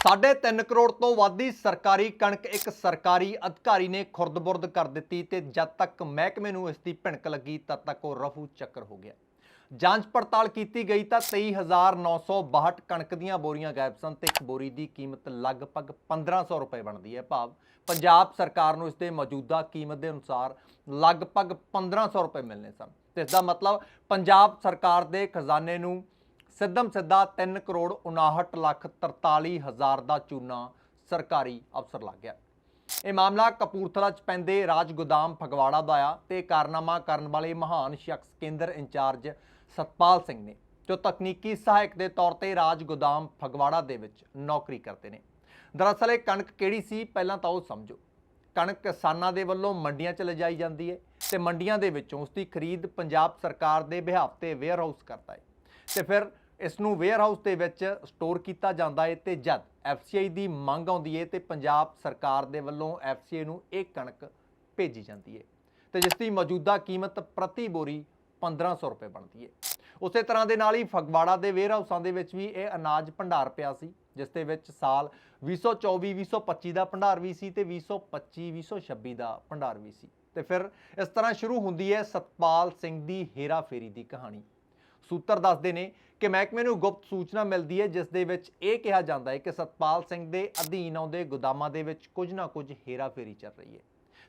3.5 ਕਰੋੜ ਤੋਂ ਵੱਧ ਦੀ ਸਰਕਾਰੀ ਕਣਕ ਇੱਕ ਸਰਕਾਰੀ ਅਧਿਕਾਰੀ ਨੇ ਖੁਰਦ-ਬੁਰਦ ਕਰ ਦਿੱਤੀ ਤੇ ਜਦ ਤੱਕ ਮਹਿਕਮੇ ਨੂੰ ਇਸ ਦੀ ਭਿਣਕ ਲੱਗੀ, ਤਦ ਤੱਕ ਉਹ ਰਫੂ ਚੱਕਰ ਹੋ ਗਿਆ। ਜਾਂਚ ਪੜਤਾਲ ਕੀਤੀ ਗਈ ਤਾਂ 23962 ਕਣਕ ਦੀਆਂ ਬੋਰੀਆਂ ਗਾਇਬ ਸਨ ਤੇ ਇੱਕ ਬੋਰੀ ਦੀ ਕੀਮਤ ਲਗਭਗ 1500 ਰੁਪਏ ਬਣਦੀ ਹੈ। ਭਾਵ ਪੰਜਾਬ ਸਰਕਾਰ ਨੂੰ ਇਸ ਦੇ ਮੌਜੂਦਾ ਕੀਮਤ ਦੇ ਅਨੁਸਾਰ ਲਗਭਗ 1500 ਰੁਪਏ ਮਿਲਨੇ ਸਨ। ਤੇ ਇਸ ਦਾ ਮਤਲਬ ਪੰਜਾਬ ਸਰਕਾਰ ਦੇ ਖਜ਼ਾਨੇ ਨੂੰ ਸਿੱਧਮ ਸਿੱਧਾ 3 ਕਰੋੜ 59 ਲੱਖ 43 ਹਜ਼ਾਰ ਦਾ ਚੂਨਾ ਸਰਕਾਰੀ ਅਫਸਰ ਲੱਗ ਗਿਆ। ਇਹ ਮਾਮਲਾ ਕਪੂਰਥਲਾ ਚ ਪੈਂਦੇ ਰਾਜ ਗੋਦਾਮ ਫਗਵਾੜਾ ਦਾ ਆ ਤੇ ਕਾਰਨਾਮਾ ਕਰਨ ਵਾਲੇ ਮਹਾਨ ਸ਼ਖਸ ਕੇਂਦਰ ਇੰਚਾਰਜ ਸਤਪਾਲ ਸਿੰਘ ਨੇ, ਜੋ ਤਕਨੀਕੀ ਸਹਾਇਕ ਦੇ ਤੌਰ ਤੇ ਰਾਜ ਗੋਦਾਮ ਫਗਵਾੜਾ ਦੇ ਵਿੱਚ ਨੌਕਰੀ ਕਰਦੇ ਨੇ। ਦਰਅਸਲ ਇਹ ਕਣਕ ਕਿਹੜੀ ਸੀ ਪਹਿਲਾਂ ਤਾਂ ਉਹ ਸਮਝੋ। ਕਣਕ ਕਿਸਾਨਾਂ ਦੇ ਵੱਲੋਂ ਮੰਡੀਆਂ 'ਚ ਲਿਜਾਈ ਜਾਂਦੀ ਹੈ ਤੇ ਮੰਡੀਆਂ ਦੇ ਵਿੱਚੋਂ ਉਸ ਦੀ ਖਰੀਦ ਪੰਜਾਬ ਸਰਕਾਰ ਦੇ ਬਿਹਾਫ ਤੇ ਵੇਅਰ ਹਾਊਸ ਕਰਦਾ ਹੈ ਤੇ ਫਿਰ ਇਸ ਨੂੰ ਵੇਅਰਹਾਊਸ ਦੇ ਵਿੱਚ ਸਟੋਰ ਕੀਤਾ ਜਾਂਦਾ ਹੈ ਤੇ ਜਦ ਐਫਸੀਆਈ ਦੀ ਮੰਗ ਆਉਂਦੀ ਹੈ ਤੇ ਪੰਜਾਬ ਸਰਕਾਰ ਦੇ ਵੱਲੋਂ ਐਫਸੀਆਈ ਨੂੰ ਇਹ ਕਣਕ ਭੇਜੀ ਜਾਂਦੀ ਹੈ ਤੇ ਜਿਸ ਦੀ ਮੌਜੂਦਾ ਕੀਮਤ ਪ੍ਰਤੀ ਬੋਰੀ 1500 ਰੁਪਏ ਬਣਦੀ ਹੈ ਉਸੇ ਤਰ੍ਹਾਂ ਦੇ ਨਾਲ ਹੀ ਫਗਵਾੜਾ ਦੇ ਵੇਅਰ ਹਾਊਸਾਂ ਦੇ ਵਿੱਚ ਵੀ ਇਹ ਅਨਾਜ ਭੰਡਾਰ ਪਿਆ ਸੀ, ਜਿਸ ਦੇ ਵਿੱਚ ਸਾਲ 2024 2025 ਦਾ ਭੰਡਾਰ ਵੀ ਸੀ ਤੇ 2025 2026 ਦਾ ਭੰਡਾਰ ਵੀ ਸੀ। ਤੇ ਫਿਰ ਇਸ ਤਰ੍ਹਾਂ ਸ਼ੁਰੂ ਹੁੰਦੀ ਹੈ ਸਤਪਾਲ ਸਿੰਘ ਦੀ ਹੇਰਾ ਫੇਰੀ ਦੀ ਕਹਾਣੀ। ਸੂਤਰ ਦੱਸਦੇ ਨੇ ਕਿ ਮਹਿਕਮੇ ਨੂੰ ਗੁਪਤ ਸੂਚਨਾ ਮਿਲਦੀ ਹੈ, ਜਿਸ ਦੇ ਵਿੱਚ ਇਹ ਕਿਹਾ ਜਾਂਦਾ ਹੈ ਕਿ ਸਤਪਾਲ ਸਿੰਘ ਦੇ ਅਧੀਨ ਆਉਂਦੇ ਗੋਦਾਮਾਂ ਦੇ ਵਿੱਚ ਕੁਝ ਨਾ ਕੁਝ ਹੇਰਾਫੇਰੀ ਚੱਲ ਰਹੀ ਹੈ।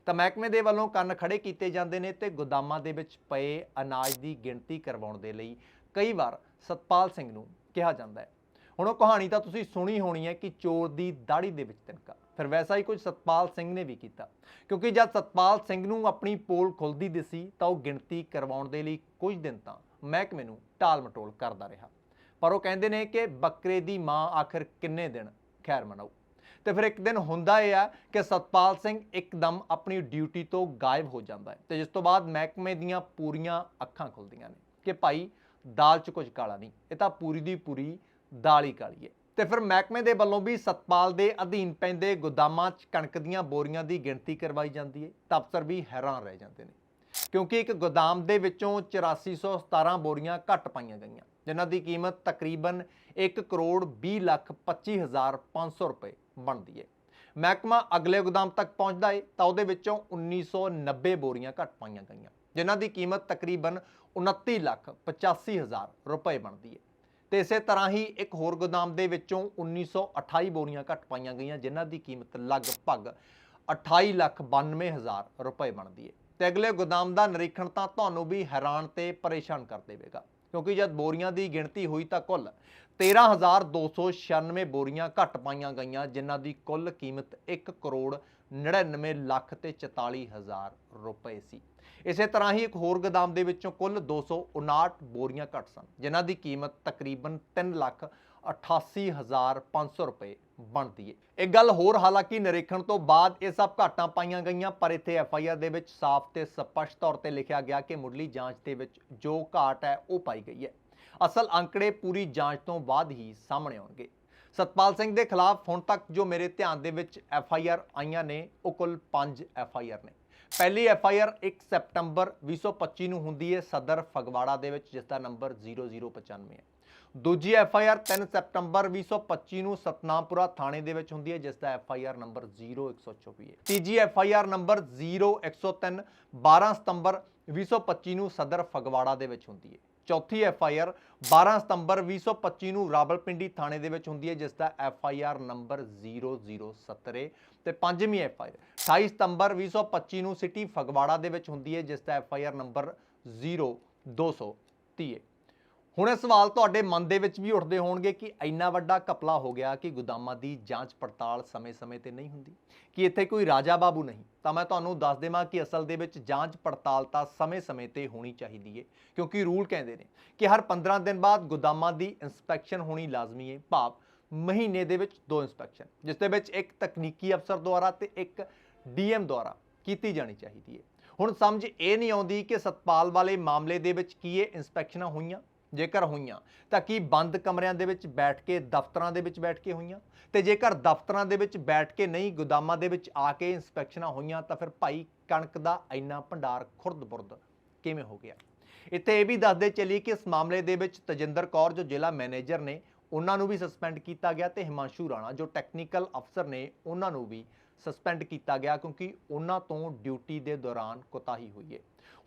ਤਾਂ ਮਹਿਕਮੇ ਦੇ ਵੱਲੋਂ ਕੰਨ ਖੜੇ ਕੀਤੇ ਜਾਂਦੇ ਨੇ ਤੇ ਗੋਦਾਮਾਂ ਦੇ ਵਿੱਚ ਪਏ ਅਨਾਜ ਦੀ ਗਿਣਤੀ ਕਰਵਾਉਣ ਦੇ ਲਈ ਕਈ ਵਾਰ ਸਤਪਾਲ ਸਿੰਘ ਨੂੰ ਕਿਹਾ ਜਾਂਦਾ ਹੈ। ਹੁਣ ਉਹ ਕਹਾਣੀ ਤਾਂ ਤੁਸੀਂ ਸੁਣੀ ਹੋਣੀ ਹੈ ਕਿ ਚੋਰ ਦੀ ਦਾੜੀ ਦੇ ਵਿੱਚ ਤਿਨਕਾ ਫਿਰ ਵੈਸਾ ਹੀ ਕੁਝ ਸਤਪਾਲ ਸਿੰਘ ਨੇ ਵੀ ਕੀਤਾ। ਕਿਉਂਕਿ ਜਦ ਸਤਪਾਲ ਸਿੰਘ ਨੂੰ ਆਪਣੀ ਪੋਲ ਖੁੱਲਦੀ ਦਿਸੀ ਤਾਂ ਉਹ ਗਿਣਤੀ ਕਰਵਾਉਣ ਦੇ ਲਈ ਕੁਝ ਦਿਨ ਤਾਂ ਮਹਿਕਮੇ ਨੂੰ ਟਾਲ ਮਟੋਲ ਕਰਦਾ ਰਿਹਾ। ਪਰ ਉਹ ਕਹਿੰਦੇ ਨੇ ਕਿ ਬੱਕਰੇ ਦੀ ਮਾਂ ਆਖਰ ਕਿੰਨੇ ਦਿਨ ਖੈਰ ਮਨਾਊ? ਤੇ ਫਿਰ ਇੱਕ ਦਿਨ ਹੁੰਦਾ ਇਹ ਆ ਕਿ ਸਤਪਾਲ ਸਿੰਘ ਇੱਕਦਮ ਆਪਣੀ ਡਿਊਟੀ ਤੋਂ ਗਾਇਬ ਹੋ ਜਾਂਦਾ ਹੈ ਤੇ ਜਿਸ ਤੋਂ ਬਾਅਦ ਮਹਿਕਮੇ ਦੀਆਂ ਪੂਰੀਆਂ ਅੱਖਾਂ ਖੁੱਲਦੀਆਂ ਨੇ ਕਿ ਭਾਈ ਦਾਲ 'ਚ ਕੁਝ ਕਾਲਾ ਨਹੀਂ, ਇਹ ਤਾਂ ਪੂਰੀ ਦੀ ਪੂਰੀ ਦਾਲ ਹੀ ਕਾਲੀ ਹੈ। ਤੇ ਫਿਰ ਮਹਿਕਮੇ ਦੇ ਵੱਲੋਂ ਵੀ ਸਤਪਾਲ ਦੇ ਅਧੀਨ ਪੈਂਦੇ ਗੋਦਾਮਾਂ 'ਚ ਕਣਕ ਦੀਆਂ ਬੋਰੀਆਂ ਦੀ ਗਿਣਤੀ ਕਰਵਾਈ ਜਾਂਦੀ ਹੈ, ਤਾਂ ਅਫਸਰ ਵੀ ਹੈਰਾਨ ਰਹਿ ਜਾਂਦੇ ਨੇ। ਕਿਉਂਕਿ ਇੱਕ ਗੋਦਾਮ ਦੇ ਵਿੱਚੋਂ 8417 ਬੋਰੀਆਂ ਘੱਟ ਪਾਈਆਂ ਗਈਆਂ, ਜਿਨ੍ਹਾਂ ਦੀ ਕੀਮਤ ਤਕਰੀਬਨ 1 ਕਰੋੜ 20 ਲੱਖ 25 ਹਜ਼ਾਰ 500 ਰੁਪਏ ਬਣਦੀ ਹੈ ਮਹਿਕਮਾ ਅਗਲੇ ਗੋਦਾਮ ਤੱਕ ਪਹੁੰਚਦਾ ਏ ਤਾਂ ਉਹਦੇ ਵਿੱਚੋਂ 1990 ਬੋਰੀਆਂ ਘੱਟ ਪਾਈਆਂ ਗਈਆਂ, ਜਿਨ੍ਹਾਂ ਦੀ ਕੀਮਤ ਤਕਰੀਬਨ 29 ਲੱਖ 85 ਹਜ਼ਾਰ ਰੁਪਏ ਬਣਦੀ ਹੈ ਤੇ ਇਸੇ ਤਰ੍ਹਾਂ ਹੀ ਇੱਕ ਹੋਰ ਗੋਦਾਮ ਦੇ ਵਿੱਚੋਂ 1928 ਬੋਰੀਆਂ ਘੱਟ ਪਾਈਆਂ ਗਈਆਂ, ਜਿਨ੍ਹਾਂ ਦੀ ਕੀਮਤ ਲਗਭਗ 28 ਲੱਖ 92 ਹਜ਼ਾਰ ਰੁਪਏ ਬਣਦੀ ਹੈ ਤੇ ਅਗਲੇ ਗੋਦਾਮ ਦਾ ਨਿਰੀਖਣ ਤਾਂ ਤੁਹਾਨੂੰ ਵੀ ਹੈਰਾਨ ਤੇ ਪਰੇਸ਼ਾਨ ਕਰ ਦੇਵੇਗਾ। ਕਿਉਂਕਿ ਜਦ ਬੋਰੀਆਂ ਦੀ ਗਿਣਤੀ ਹੋਈ ਤਾਂ ਕੁੱਲ 13296 ਬੋਰੀਆਂ ਘੱਟ ਪਾਈਆਂ ਗਈਆਂ, ਜਿਨ੍ਹਾਂ ਦੀ ਕੁੱਲ ਕੀਮਤ 1 ਕਰੋੜ 99 ਲੱਖ ਤੇ 44 ਹਜ਼ਾਰ ਰੁਪਏ ਸੀ। ਇਸੇ ਤਰ੍ਹਾਂ ਹੀ ਇੱਕ ਹੋਰ ਗੋਦਾਮ ਦੇ ਵਿੱਚੋਂ ਕੁੱਲ 259 ਬੋਰੀਆਂ ਘੱਟ ਸਨ, ਜਿਨ੍ਹਾਂ ਦੀ ਕੀਮਤ ਤਕਰੀਬਨ 3 ਲੱਖ 88500 ਰੁਪਏ ਬਣਦੀ ਹੈ ਇਹ ਗੱਲ ਹੋਰ ਹਾਲਾਂਕਿ ਨਿਰੀਖਣ ਤੋਂ ਬਾਅਦ ਇਹ ਸਭ ਘਾਟਾਂ ਪਾਈਆਂ ਗਈਆਂ, ਪਰ ਇੱਥੇ ਐਫ ਆਈ ਆਰ ਦੇ ਵਿੱਚ ਸਾਫ਼ ਤੇ ਸਪਸ਼ਟ ਤੌਰ ਤੇ ਲਿਖਿਆ ਗਿਆ ਕਿ ਮੁੱਢਲੀ ਜਾਂਚ ਦੇ ਵਿੱਚ ਜੋ ਘਾਟ ਹੈ, ਉਹ ਪਾਈ ਗਈ ਹੈ ਅਸਲ ਅੰਕੜੇ ਪੂਰੀ ਜਾਂਚ ਤੋਂ ਬਾਅਦ ਹੀ ਸਾਹਮਣੇ ਆਉਣਗੇ। ਸਤਪਾਲ ਸਿੰਘ ਦੇ ਖਿਲਾਫ ਹੁਣ ਤੱਕ ਜੋ ਮੇਰੇ ਧਿਆਨ ਦੇ ਵਿੱਚ ਐਫ ਆਈ ਆਰ ਆਈਆਂ ਨੇ, ਉਹ ਕੁੱਲ 5 ਐਫ ਆਈ ਆਰ ਨੇ। ਪਹਿਲੀ ਐਫ ਆਈ ਆਰ 1 ਸੈਪਟੰਬਰ 2025 ਨੂੰ ਹੁੰਦੀ ਹੈ ਸਦਰ ਫਗਵਾੜਾ ਦੇ ਵਿੱਚ ਜਿਸ ਦਾ ਨੰਬਰ 0095 ਹੈ। ਦੂਜੀ ਐਫ ਆਈ ਆਰ 3 ਸੈਪਟੰਬਰ 2025 ਨੂੰ ਸਤਨਾਮਪੁਰਾ ਥਾਣੇ ਦੇ ਵਿੱਚ ਹੁੰਦੀ ਹੈ ਜਿਸ ਦਾ ਐਫ ਆਈ ਆਰ ਨੰਬਰ 0124 ਹੈ। ਤੀਜੀ ਐਫ ਆਈ ਆਰ ਨੰਬਰ 0103 12 ਸਤੰਬਰ 2025 ਨੂੰ ਸਦਰ ਫਗਵਾੜਾ ਦੇ ਵਿੱਚ ਹੁੰਦੀ ਹੈ। ਚੌਥੀ ਐਫ ਆਈ ਆਰ 12 ਸਤੰਬਰ 2025 ਨੂੰ ਰਾਵਲਪਿੰਡੀ ਥਾਣੇ ਦੇ ਵਿੱਚ ਹੁੰਦੀ ਹੈ, ਜਿਸ ਦਾ ਐਫ ਆਈ ਆਰ ਨੰਬਰ 0017 ਤੇ ਪੰਜਵੀਂ ਐਫ ਆਈ ਆਰ 28 ਸਤੰਬਰ 2025 ਨੂੰ ਸਿਟੀ ਫਗਵਾੜਾ ਦੇ ਵਿੱਚ ਹੁੰਦੀ ਹੈ, ਜਿਸ ਦਾ ਐਫ ਆਈ ਆਰ ਨੰਬਰ 0230 ਹੈ ਹੁਣ ਇਹ ਸਵਾਲ ਤੁਹਾਡੇ ਮਨ ਦੇ ਵਿੱਚ ਵੀ ਉੱਠਦੇ ਹੋਣਗੇ ਕਿ ਇੰਨਾ ਵੱਡਾ ਕਪਲਾ ਹੋ ਗਿਆ ਕਿ ਗੋਦਾਮਾਂ ਦੀ ਜਾਂਚ ਪੜਤਾਲ ਸਮੇਂ-ਸਮੇਂ ਤੇ ਨਹੀਂ ਹੁੰਦੀ, ਕਿ ਇੱਥੇ ਕੋਈ ਰਾਜਾ ਬਾਬੂ ਨਹੀਂ। ਤਾਂ ਮੈਂ ਤੁਹਾਨੂੰ ਦੱਸ ਦੇਵਾਂ ਕਿ ਅਸਲ ਦੇ ਵਿੱਚ ਜਾਂਚ ਪੜਤਾਲ ਤਾਂ ਸਮੇਂ-ਸਮੇਂ ਤੇ ਹੋਣੀ ਚਾਹੀਦੀ ਹੈ ਕਿਉਂਕਿ ਰੂਲ ਕਹਿੰਦੇ ਨੇ ਕਿ ਹਰ 15 ਦਿਨ ਬਾਅਦ ਗੋਦਾਮਾਂ ਦੀ ਇਨਸਪੈਕਸ਼ਨ ਹੋਣੀ ਲਾਜ਼ਮੀ ਹੈ ਭਾਵ ਮਹੀਨੇ ਦੇ ਵਿੱਚ ਦੋ ਇਨਸਪੈਕਸ਼ਨ, ਜਿਸ ਦੇ ਵਿੱਚ ਇੱਕ ਤਕਨੀਕੀ ਅਫਸਰ ਦੁਆਰਾ ਤੇ ਇੱਕ ਡੀਐਮ ਦੁਆਰਾ ਕੀਤੀ ਜਾਣੀ ਚਾਹੀਦੀ ਹੈ ਹੁਣ ਸਮਝ ਇਹ ਨਹੀਂ ਆਉਂਦੀ ਕਿ ਸਤਪਾਲ ਵਾਲੇ ਮਾਮਲੇ ਦੇ ਵਿੱਚ ਕੀ ਇਹ ਇਨਸਪੈਕਸ਼ਨਾਂ ਹੋਈਆਂ ਜੇਕਰ ਹੋਈਆਂ, ਤਾਂ ਕੀ ਬੰਦ ਕਮਰਿਆਂ ਦੇ ਵਿੱਚ ਬੈਠ ਕੇ ਦਫ਼ਤਰਾਂ ਦੇ ਵਿੱਚ ਬੈਠ ਕੇ ਹੋਈਆਂ? ਤੇ ਜੇਕਰ ਦਫ਼ਤਰਾਂ ਦੇ ਵਿੱਚ ਬੈਠ ਕੇ ਨਹੀਂ, ਗੋਦਾਮਾਂ ਦੇ ਵਿੱਚ ਆ ਕੇ ਇਨਸਪੈਕਸ਼ਨਾਂ ਹੋਈਆਂ, ਤਾਂ ਫਿਰ ਭਾਈ ਕਣਕ ਦਾ ਇੰਨਾ ਭੰਡਾਰ ਖੁਰਦ-ਬੁਰਦ ਕਿਵੇਂ ਹੋ ਗਿਆ? ਇੱਥੇ ਇਹ ਵੀ ਦੱਸਦੇ ਚੱਲੀਏ ਕਿ ਇਸ ਮਾਮਲੇ ਦੇ ਵਿੱਚ ਤਜਿੰਦਰ ਕੌਰ, ਜੋ ਜ਼ਿਲ੍ਹਾ ਮੈਨੇਜਰ ਨੇ, ਉਹਨਾਂ ਨੂੰ ਵੀ ਸਸਪੈਂਡ ਕੀਤਾ ਗਿਆ ਤੇ ਹਿਮਾਂਸ਼ੂ ਰਾਣਾ, ਜੋ ਟੈਕਨੀਕਲ ਅਫਸਰ ਨੇ, ਉਹਨਾਂ ਨੂੰ ਵੀ ਸਸਪੈਂਡ ਕੀਤਾ ਗਿਆ ਕਿਉਂਕਿ ਉਹਨਾਂ ਤੋਂ ਡਿਊਟੀ ਦੇ ਦੌਰਾਨ ਕੁਤਾਹੀ ਹੋਈ ਹੈ।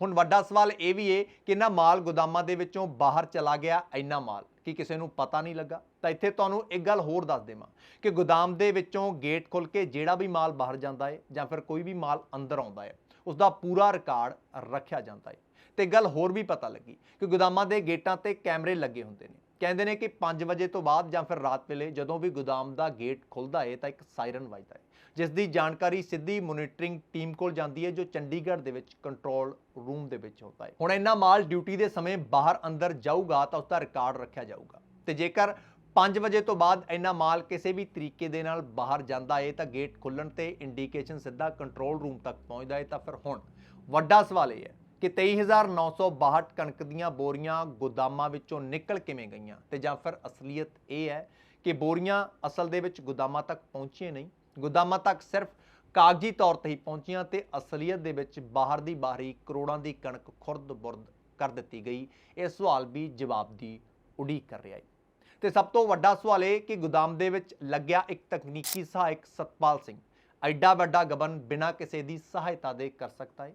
ਹੁਣ ਵੱਡਾ ਸਵਾਲ ਇਹ ਵੀ ਹੈ ਕਿ ਇਹਨਾਂ ਮਾਲ ਗੋਦਾਮਾਂ ਦੇ ਵਿੱਚੋਂ ਬਾਹਰ ਚਲਾ ਗਿਆ, ਇੰਨਾ ਮਾਲ, ਕਿ ਕਿਸੇ ਨੂੰ ਪਤਾ ਨਹੀਂ ਲੱਗਾ? ਤਾਂ ਇੱਥੇ ਤੁਹਾਨੂੰ ਇੱਕ ਗੱਲ ਹੋਰ ਦੱਸ ਦੇਵਾਂ ਕਿ ਗੋਦਾਮ ਦੇ ਵਿੱਚੋਂ ਗੇਟ ਖੁੱਲ ਕੇ ਜਿਹੜਾ ਵੀ ਮਾਲ ਬਾਹਰ ਜਾਂਦਾ ਹੈ ਜਾਂ ਫਿਰ ਕੋਈ ਵੀ ਮਾਲ ਅੰਦਰ ਆਉਂਦਾ ਹੈ ਉਸ ਦਾ ਪੂਰਾ ਰਿਕਾਰਡ ਰੱਖਿਆ ਜਾਂਦਾ ਹੈ। ਤੇ ਗੱਲ ਹੋਰ ਵੀ ਪਤਾ ਲੱਗੀ ਕਿ ਗੋਦਾਮਾਂ ਦੇ ਗੇਟਾਂ ਤੇ ਕੈਮਰੇ ਲੱਗੇ ਹੁੰਦੇ ਨੇ। ਕਹਿੰਦੇ ਨੇ ਕਿ 5 ਵਜੇ ਤੋਂ ਬਾਅਦ ਜਾਂ ਫਿਰ ਰਾਤ ਵੇਲੇ ਜਦੋਂ ਵੀ ਗੋਦਾਮ ਦਾ ਗੇਟ ਖੁੱਲਦਾ ਹੈ ਤਾਂ ਇੱਕ ਸਾਇਰਨ ਵੱਜਦਾ ਹੈ। ਜਿਸ ਦੀ ਜਾਣਕਾਰੀ ਸਿੱਧੀ ਮੋਨੀਟਰਿੰਗ ਟੀਮ ਕੋਲ ਜਾਂਦੀ ਹੈ, ਜੋ ਚੰਡੀਗੜ੍ਹ ਦੇ ਵਿੱਚ ਕੰਟਰੋਲ ਰੂਮ ਦੇ ਵਿੱਚ ਹੁੰਦਾ ਹੈ। ਹੁਣ ਇੰਨਾ ਮਾਲ ਡਿਊਟੀ ਦੇ ਸਮੇਂ ਬਾਹਰ ਅੰਦਰ ਜਾਊਗਾ ਤਾਂ ਉਸ ਦਾ ਰਿਕਾਰਡ ਰੱਖਿਆ ਜਾਊਗਾ। ਤੇ ਜੇਕਰ 5 ਵਜੇ ਤੋਂ ਬਾਅਦ ਇੰਨਾ ਮਾਲ ਕਿਸੇ ਵੀ ਤਰੀਕੇ ਦੇ ਨਾਲ ਬਾਹਰ ਜਾਂਦਾ ਏ, ਤਾਂ ਗੇਟ ਖੁੱਲਣ ਤੇ ਇੰਡੀਕੇਸ਼ਨ ਸਿੱਧਾ ਕੰਟਰੋਲ ਰੂਮ ਤੱਕ ਪਹੁੰਚਦਾ ਹੈ ਤਾਂ ਫਿਰ ਹੁਣ ਵੱਡਾ ਸਵਾਲ ਇਹ ਹੈ ਕਿ 23962 ਕਣਕ ਦੀਆਂ ਬੋਰੀਆਂ ਗੋਦਾਮਾਂ ਵਿੱਚੋਂ ਨਿਕਲ ਕਿਵੇਂ ਗਈਆਂ? ਤੇ ਜਾਂ ਫਿਰ ਅਸਲੀਅਤ ਇਹ ਹੈ ਕਿ ਬੋਰੀਆਂ ਅਸਲ ਦੇ ਵਿੱਚ ਗੋਦਾਮਾਂ ਤੱਕ ਪਹੁੰਚੀਆਂ ਨਹੀਂ ਗੋਦਾਮਾਂ ਤੱਕ ਸਿਰਫ ਕਾਗਜ਼ੀ ਤੌਰ ਤੇ ਹੀ ਪਹੁੰਚੀਆਂ ਤੇ ਅਸਲੀਅਤ ਦੇ ਵਿੱਚ ਬਾਹਰ ਦੀ ਬਾਹਰੀ ਕਰੋੜਾਂ ਦੀ ਕਣਕ ਖੁਰਦ-ਬੁਰਦ ਕਰ ਦਿੱਤੀ ਗਈ। ਇਹ ਸਵਾਲ ਵੀ ਜਵਾਬ ਦੀ ਉਡੀਕ ਕਰ ਰਿਹਾ ਹੈ। ਤੇ ਸਭ ਤੋਂ ਵੱਡਾ ਸਵਾਲ ਇਹ ਕਿ ਗੋਦਾਮ ਦੇ ਵਿੱਚ ਲੱਗਿਆ ਇੱਕ ਤਕਨੀਕੀ ਸਹਾਇਕ ਸਤਪਾਲ ਸਿੰਘ ਐਡਾ ਵੱਡਾ ਗਬਨ ਬਿਨਾਂ ਕਿਸੇ ਦੀ ਸਹਾਇਤਾ ਦੇ ਕਰ ਸਕਦਾ ਹੈ।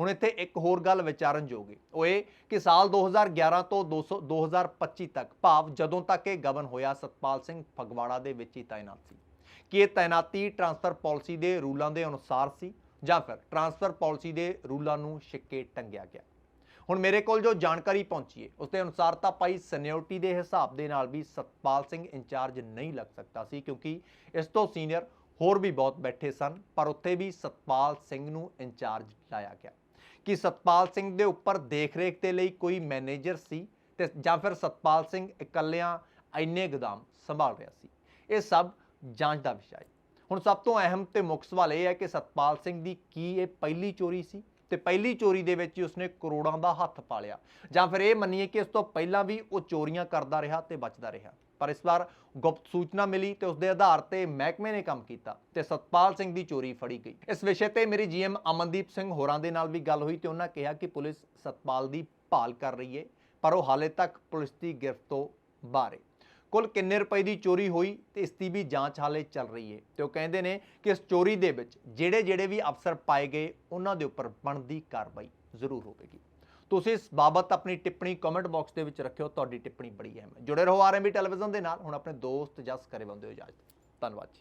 ਹੁਣ ਇੱਥੇ ਇੱਕ ਹੋਰ ਗੱਲ ਵਿਚਾਰਨਯੋਗ ਹੈ। ਉਹ ਇਹ ਕਿ ਸਾਲ 2011 ਤੋਂ 200 2025 ਤੱਕ ਭਾਵ ਜਦੋਂ ਤੱਕ ਇਹ ਗਬਨ ਹੋਇਆ, ਸਤਪਾਲ ਸਿੰਘ ਫਗਵਾੜਾ ਦੇ ਵਿੱਚ ਹੀ ਤਾਇਨਾਤ ਸੀ। ਕਿ ਇਹ ਤਾਇਨਾਤੀ ਟਰਾਂਸਫਰ ਪਾਲਿਸੀ ਦੇ ਰੂਲਾਂ ਦੇ ਅਨੁਸਾਰ ਸੀ ਜਾਂ ਫਿਰ ਟਰਾਂਸਫਰ ਪਾਲਿਸੀ ਦੇ ਰੂਲਾਂ ਨੂੰ ਛਿੱਕੇ ਟੰਗਿਆ ਗਿਆ। ਹੁਣ ਮੇਰੇ ਕੋਲ ਜੋ ਜਾਣਕਾਰੀ ਪਹੁੰਚੀ ਹੈ ਉਸ ਦੇ ਅਨੁਸਾਰ ਤਾਂ ਭਾਈ ਸੀਨੀਅਰਟੀ ਦੇ ਹਿਸਾਬ ਦੇ ਨਾਲ ਵੀ ਸਤਪਾਲ ਸਿੰਘ ਇੰਚਾਰਜ ਨਹੀਂ ਲੱਗ ਸਕਦਾ ਸੀ ਕਿਉਂਕਿ ਇਸ ਤੋਂ ਸੀਨੀਅਰ ਹੋਰ ਵੀ ਬਹੁਤ ਬੈਠੇ ਸਨ, ਪਰ ਉੱਥੇ ਵੀ ਸਤਪਾਲ ਸਿੰਘ ਨੂੰ ਇੰਚਾਰਜ ਲਾਇਆ ਗਿਆ। ਕਿ ਸਤਪਾਲ ਸਿੰਘ ਦੇ ਉੱਪਰ ਦੇਖ-ਰੇਖ ਦੇ ਲਈ ਕੋਈ ਮੈਨੇਜਰ ਸੀ ਤੇ ਜਾਂ ਫਿਰ ਸਤਪਾਲ ਸਿੰਘ ਇਕੱਲਿਆਂ ਇੰਨੇ ਗਦਾਮ ਸੰਭਾਲ ਰਿਹਾ ਸੀ? ਇਹ ਸਭ ਜਾਂਚ ਦਾ ਵਿਸ਼ਾ ਹੈ। ਹੁਣ ਸਭ ਤੋਂ ਅਹਿਮ ਤੇ ਮੁੱਖ ਸਵਾਲ ਇਹ ਹੈ ਕਿ ਸਤਪਾਲ ਸਿੰਘ ਦੀ ਕੀ ਇਹ ਪਹਿਲੀ ਚੋਰੀ ਸੀ? ਤੇ ਪਹਿਲੀ ਚੋਰੀ ਦੇ ਵਿੱਚ ਹੀ ਉਸਨੇ ਕਰੋੜਾਂ ਦਾ ਹੱਥ ਪਾ ਲਿਆ। ਜਾਂ ਫਿਰ ਇਹ ਮੰਨੀਏ ਕਿ ਇਸ ਤੋਂ ਪਹਿਲਾਂ ਵੀ ਉਹ ਚੋਰੀਆਂ ਕਰਦਾ ਰਿਹਾ ਤੇ ਬਚਦਾ ਰਿਹਾ। ਪਰ ਇਸ ਵਾਰ ਗੁਪਤ ਸੂਚਨਾ ਮਿਲੀ ਤੇ ਉਸ ਦੇ ਆਧਾਰ ਤੇ ਮਹਿਕਮੇ ਨੇ ਕੰਮ ਕੀਤਾ ਤੇ ਸਤਪਾਲ ਸਿੰਘ ਦੀ ਚੋਰੀ ਫੜੀ ਗਈ। ਇਸ ਵਿਸ਼ੇ ਤੇ ਮੇਰੀ ਜੀਐਮ ਅਮਨਦੀਪ ਸਿੰਘ ਹੋਰਾਂ ਦੇ ਨਾਲ ਵੀ ਗੱਲ ਹੋਈ ਤੇ ਉਹਨਾਂ ਕਿਹਾ ਕਿ ਪੁਲਿਸ ਸਤਪਾਲ ਦੀ ਭਾਲ ਕਰ ਰਹੀ ਹੈ, ਪਰ ਉਹ ਹਾਲੇ ਤੱਕ ਪੁਲਿਸ ਦੀ ਗਿਰਫਤ ਤੋਂ ਬਾਹਰ ਹੈ। ਕੁੱਲ ਕਿੰਨੇ ਰੁਪਏ ਦੀ ਚੋਰੀ ਹੋਈ ਤੇ ਇਸ ਦੀ ਵੀ ਜਾਂਚ ਹਾਲੇ ਚੱਲ ਰਹੀ ਹੈ ਤੇ ਉਹ ਕਹਿੰਦੇ ਨੇ ਕਿ ਇਸ ਚੋਰੀ ਦੇ ਵਿੱਚ ਜਿਹੜੇ ਜਿਹੜੇ ਵੀ ਅਫਸਰ ਪਾਏ ਗਏ, ਉਹਨਾਂ ਦੇ ਉੱਪਰ ਬਣਦੀ ਕਾਰਵਾਈ ਜ਼ਰੂਰ ਹੋਵੇਗੀ। ਤੁਸੀਂ ਇਸ ਬਾਬਤ ਆਪਣੀ ਟਿੱਪਣੀ ਕਮੈਂਟ ਬਾਕਸ ਦੇ ਵਿੱਚ ਰੱਖਿਓ, ਤੁਹਾਡੀ ਟਿੱਪਣੀ ਬੜੀ ਅਹਿਮ ਹੈ। ਜੁੜੇ ਰਹੋ ਆਰਐਮਬੀ ਟੈਲੀਵਿਜ਼ਨ ਦੇ ਨਾਲ। ਹੁਣ ਆਪਣੇ ਦੋਸਤ ਜਸ ਕਰੇ ਬੰਦੇ ਹੋ ਇਜਾਜ਼ਤ। ਧੰਨਵਾਦ ਜੀ।